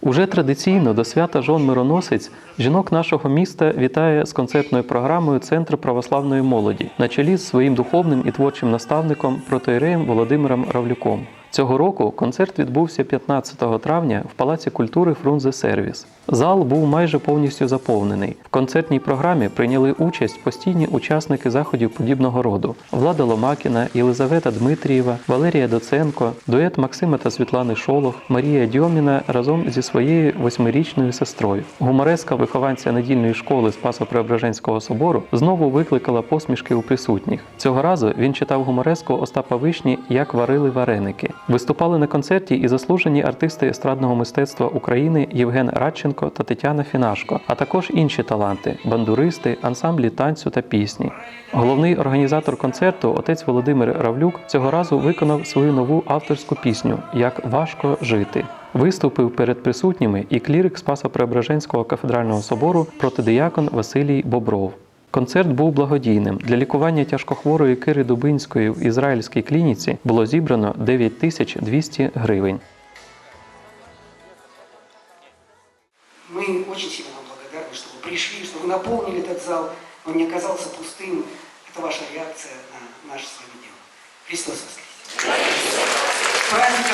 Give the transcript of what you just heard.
Уже традиційно до свята Жон Мироносець жінок нашого міста вітає з концертною програмою Центр православної молоді на чолі з своїм духовним і творчим наставником протоіреєм Володимиром Равлюком. Цього року концерт відбувся 15 травня в Палаці культури Фрунзе Сервіс. Зал був майже повністю заповнений. В концертній програмі прийняли участь постійні учасники заходів подібного роду: Влада Ломакіна, Єлизавета Дмитрієва, Валерія Доценко, дует Максима та Світлани Шолох, Марія Дьоміна разом зі своєю восьмирічною сестрою. Гумореска вихованця недільної школи Спасо-Преображенського собору знову викликала посмішки у присутніх. Цього разу він читав гумореску Остапа Вишні Як варили вареники. Виступали на концерті і заслужені артисти естрадного мистецтва України Євген Радченко та Тетяна Фінашко, а також інші таланти бандуристи, ансамблі танцю та пісні. Головний організатор концерту, отець Володимир Равлюк, цього разу виконав свою нову авторську пісню Як важко жити. Виступив перед присутніми і клірик Спаса Преображенського кафедрального собору протидиякон Василій Бобров. Концерт був благодійним. Для лікування тяжкохворої Кири Дубинської в ізраїльській клініці було зібрано 9200 гривень. Мы очень сильно вам благодарны, что вы пришли, что вы наполнили этот зал, он не оказался пустым. Это ваша реакция на наше с вами дело. Христос воскресе! С праздником!